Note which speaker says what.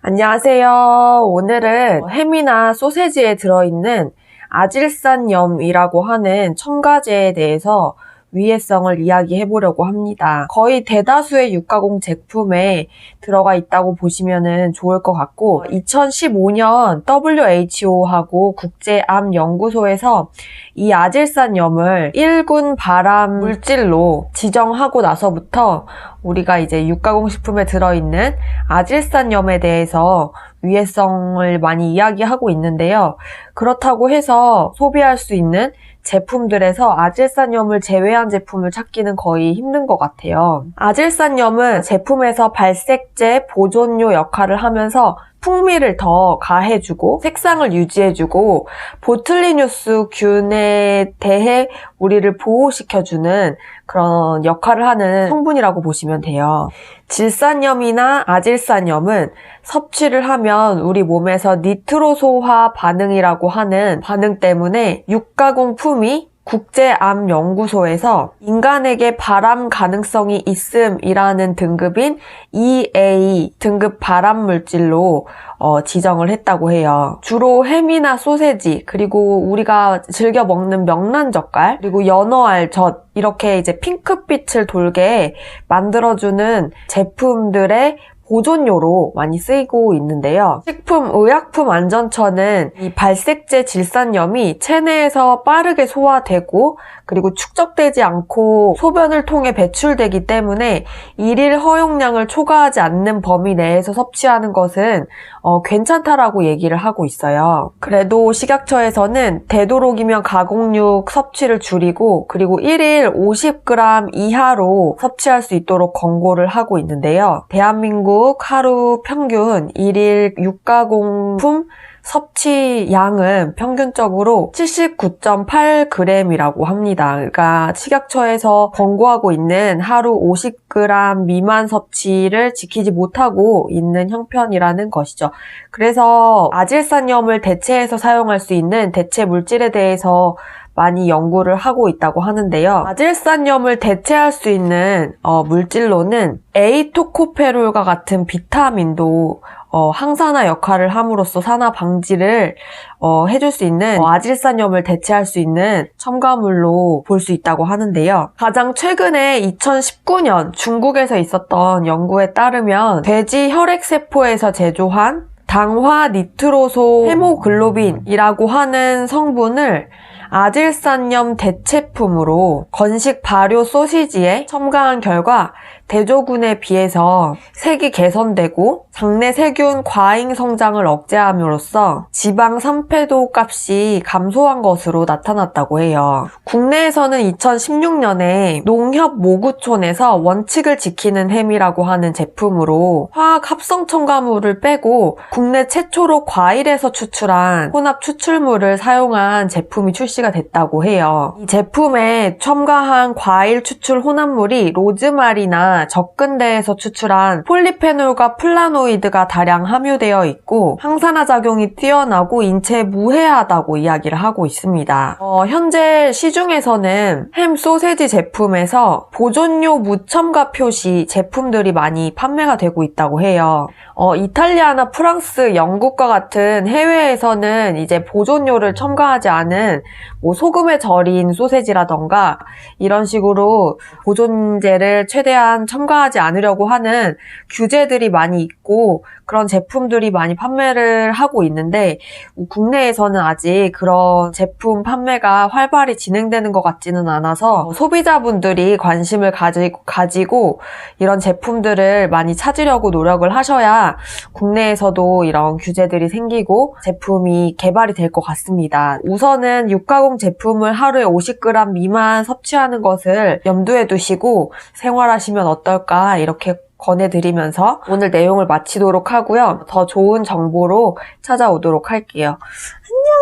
Speaker 1: 안녕하세요. 오늘은 햄이나 소세지에 들어있는 아질산염이라고 하는 첨가제에 대해서 위해성을 이야기해 보려고 합니다. 거의 대다수의 육가공 제품에 들어가 있다고 보시면 좋을 것 같고 2015년 WHO하고 국제암연구소에서 이 아질산염을 1군 발암 물질로 지정하고 나서부터 우리가 이제 육가공 식품에 들어있는 아질산염에 대해서 위해성을 많이 이야기하고 있는데요. 그렇다고 해서 소비할 수 있는 제품들에서 아질산염을 제외한 제품을 찾기는 거의 힘든 것 같아요. 아질산염은 제품에서 발색제, 보존료 역할을 하면서 풍미를 더 가해주고 색상을 유지해주고 보틀리뉴스 균에 대해 우리를 보호시켜주는 그런 역할을 하는 성분이라고 보시면 돼요. 질산염이나 아질산염은 섭취를 하면 우리 몸에서 니트로소화 반응이라고 하는 반응 때문에 육가공 품이 국제암연구소에서 인간에게 발암 가능성이 있음이라는 등급인 EA 등급 발암 물질로 어, 지정을 했다고 해요. 주로 햄이나 소세지 그리고 우리가 즐겨 먹는 명란젓갈 그리고 연어알젓 이렇게 이제 핑크빛을 돌게 만들어주는 제품들의 보존료로 많이 쓰이고 있는데요. 식품의약품안전처는 이 발색제 질산염이 체내에서 빠르게 소화되고 그리고 축적되지 않고 소변을 통해 배출되기 때문에 일일 허용량을 초과하지 않는 범위 내에서 섭취하는 것은 어, 괜찮다라고 얘기를 하고 있어요. 그래도 식약처에서는 되도록이면 가공육 섭취를 줄이고 그리고 1일 50g 이하로 섭취할 수 있도록 권고를 하고 있는데요. 대한민국 하루 평균 1일 육가공품 섭취 양은 평균적으로 79.8g이라고 합니다. 그러니까 식약처에서 권고하고 있는 하루 50g 미만 섭취를 지키지 못하고 있는 형편이라는 것이죠. 그래서 아질산염을 대체해서 사용할 수 있는 대체 물질에 대해서 많이 연구를 하고 있다고 하는데요. 아질산염을 대체할 수 있는 어, 물질로는 에이토코페롤과 같은 비타민도 어, 항산화 역할을 함으로써 산화 방지를 어, 해줄 수 있는 어, 아질산염을 대체할 수 있는 첨가물로 볼 수 있다고 하는데요. 가장 최근에 2019년 중국에서 있었던 연구에 따르면 돼지 혈액세포에서 제조한 당화 니트로소 헤모글로빈이라고 하는 성분을 아질산염 대체품으로 건식 발효 소시지에 첨가한 결과 대조군에 비해서 색이 개선되고 장내 세균 과잉 성장을 억제함으로써 지방 산패도 값이 감소한 것으로 나타났다고 해요. 국내에서는 2016년에 농협 모구촌에서 원칙을 지키는 햄이라고 하는 제품으로 화학 합성 첨가물을 빼고 국내 최초로 과일에서 추출한 혼합 추출물을 사용한 제품이 출시가 됐다고 해요. 이 제품에 첨가한 과일 추출 혼합물이 로즈마리나 접근대에서 추출한 폴리페놀과 플라노이드가 다량 함유되어 있고 항산화 작용이 뛰어나고 인체에 무해하다고 이야기를 하고 있습니다. 어, 현재 시중에서는 햄 소세지 제품에서 보존료 무첨가 표시 제품들이 많이 판매가 되고 있다고 해요. 어, 이탈리아나 프랑스, 영국과 같은 해외에서는 이제 보존료를 첨가하지 않은 뭐 소금에 절인 소세지라던가 이런 식으로 보존제를 최대한 첨가하지 않으려고 하는 규제들이 많이 있고 그런 제품들이 많이 판매를 하고 있는데 국내에서는 아직 그런 제품 판매가 활발히 진행되는 것 같지는 않아서 소비자분들이 관심을 가지고, 가지고 이런 제품들을 많이 찾으려고 노력을 하셔야 국내에서도 이런 규제들이 생기고 제품이 개발이 될 것 같습니다. 우선은 육가공 제품을 하루에 50g 미만 섭취하는 것을 염두에 두시고 생활하시면 어떨까 이렇게 권해드리면서 오늘 내용을 마치도록 하고요. 더 좋은 정보로 찾아오도록 할게요. 안녕!